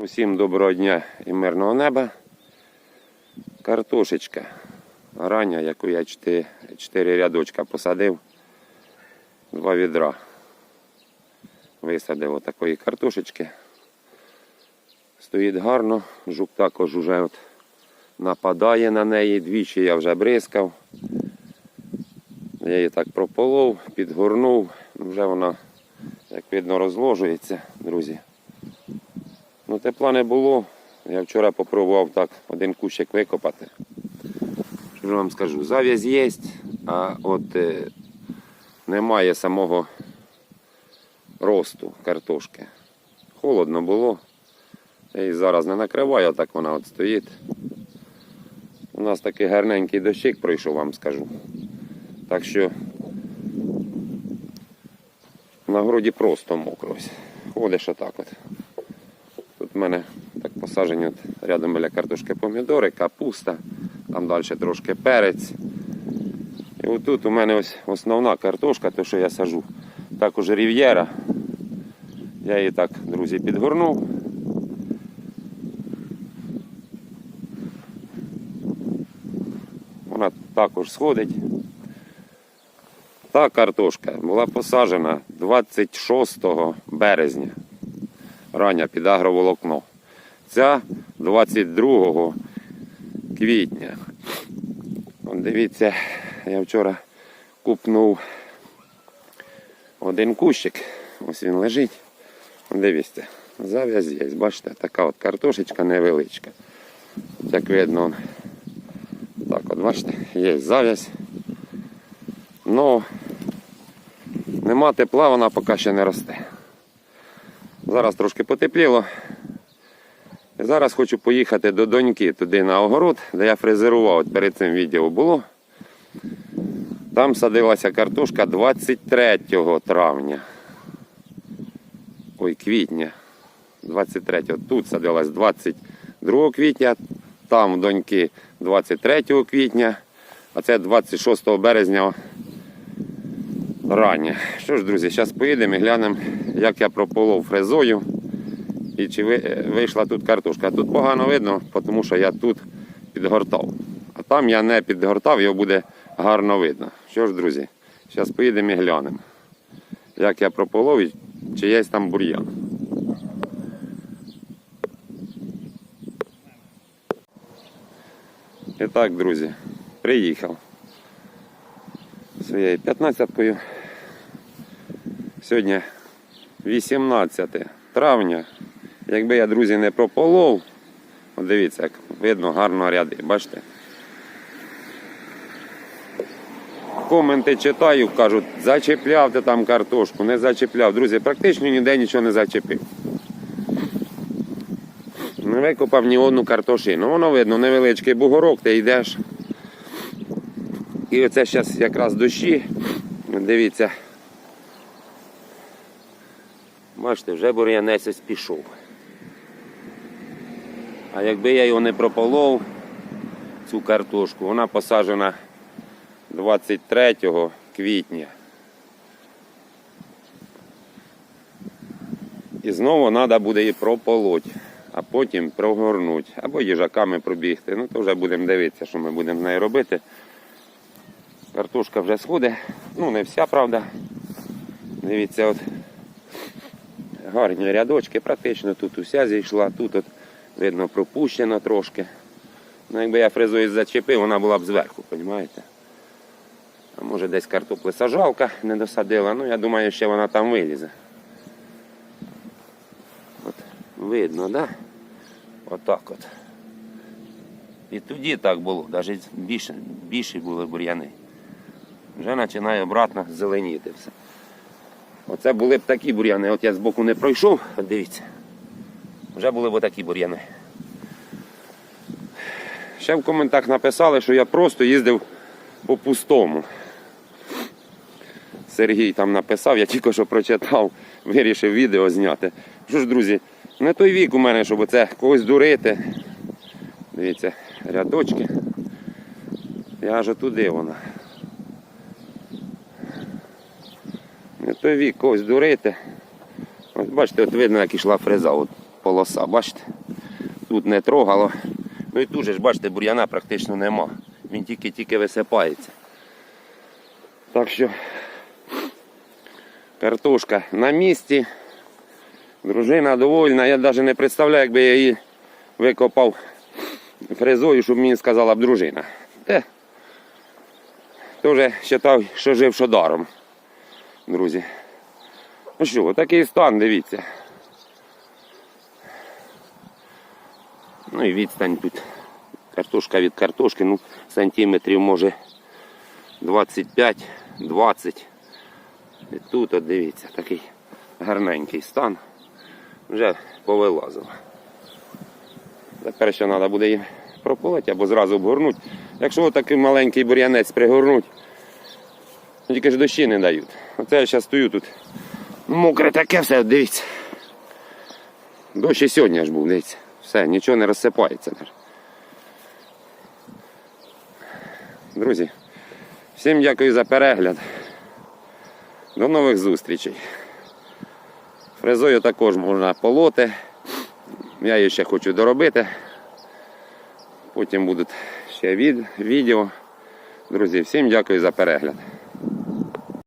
Усім доброго дня і мирного неба. Картошечка. Рання, яку я 4, 4 рядочка посадив. Два відра. Висадив отакої картошечки. Стоїть гарно. Жук також уже от нападає на неї. Двічі я вже бризкав. Я її так прополов, підгорнув. Вже вона, як видно, розложується, друзі. Тепла не було. Я вчора попробував так один кущик викопати. Що ж вам скажу? Зав'язь є, а от е, немає самого росту картошки. Холодно було. Я її зараз не накриваю, так вона от стоїть. У нас такий гарненький дощик пройшов, вам скажу. Так що на городі просто мокро. Ходиш отак от. В мене так посаджені от рядом біля картошки помідори, капуста, там далі трошки перець. І отут у мене ось основна картошка, то що я сажу. Також рів'єра. Я її так, друзі, підгорнув. Вона також сходить. Та картошка була посаджена 26 березня рання під агроволокно. Ця 22 квітня. От дивіться, я вчора купнув один кущик. Ось він лежить. Дивіться, зав'язь є. Бачите, така от картошечка невеличка. Як видно, так от бачите, є зав'язь. Ну, нема тепла, вона поки ще не росте. Зараз трошки потепліло. Зараз хочу поїхати до доньки туди на огород, де я фрезерував, перед цим відео було. Там садилася картошка 23 травня. Ой, квітня. 23 Тут садилась 22 квітня, там доньки 23 квітня, а це 26 березня рання. Що ж, друзі, зараз поїдемо і глянемо, як я прополов фрезою і чи вийшла тут картошка. Тут погано видно, тому що я тут підгортав. А там я не підгортав, його буде гарно видно. Що ж, друзі, зараз поїдемо і глянемо, як я прополов і чи є там бур'ян. І так, друзі, приїхав своєю 15-кою. Сьогодні 18 травня. Якби я, друзі, не прополов, от дивіться, як видно гарно ряди, бачите? Коменти читаю, кажуть, зачепляв ти там картошку, не зачепляв. Друзі, практично ніде нічого не зачепив. Не викопав ні одну картошину. Воно видно, невеличкий бугорок, ти йдеш. І оце зараз якраз дощі. Дивіться. Бачите, вже бур'янець пішов. А якби я його не прополов, цю картошку, вона посаджена 23 квітня. І знову треба буде її прополоть, а потім прогорнути. Або їжаками пробігти. Ну то вже будемо дивитися, що ми будемо з нею робити. Картошка вже сходить. Ну не вся, правда. Дивіться, от гарні рядочки, практично тут уся зійшла, тут от видно пропущено трошки. Ну, якби я фрезою зачепив, вона була б зверху, розумієте? А може десь картопли сажалка не досадила, ну я думаю, ще вона там вилізе. От, видно, да? Отак от. І тоді так було, навіть більше, більше були бур'яни. Вже починає обратно зеленіти все. Оце були б такі бур'яни. От я з боку не пройшов, от дивіться. Вже були б такі бур'яни. Ще в коментах написали, що я просто їздив по пустому. Сергій там написав, я тільки що прочитав, вирішив відео зняти. Що ж, друзі, не той вік у мене, щоб оце когось дурити. Дивіться, рядочки. Я аж туди вона. Той когось дурити. Ось бачите, от видно, як ішла фреза. От полоса, бачите? Тут не трогало. Ну і тут же ж, бачите, бур'яна практично нема. Він тільки-тільки висипається. Так що картошка на місці. Дружина довольна. Я навіть не представляю, якби я її викопав фрезою, щоб мені сказала б дружина. Те, теж вважав, що жив що даром, друзі. Ну що, отакий стан, дивіться. Ну і відстань тут. Картошка від картошки, ну, сантиметрів може 25-20. І тут, от дивіться, такий гарненький стан. Вже повилазило. Тепер ще треба буде її прополити або зразу обгорнути. Якщо такий маленький бур'янець пригорнуть, тільки ж дощі не дають. Оце я зараз стою тут. Мокре таке все, дивіться. Дощ і сьогодні ж був, дивіться. Все, нічого не розсипається. Друзі, всім дякую за перегляд. До нових зустрічей. Фрезою також можна полоти. Я її ще хочу доробити. Потім будуть ще від, відео. Друзі, всім дякую за перегляд.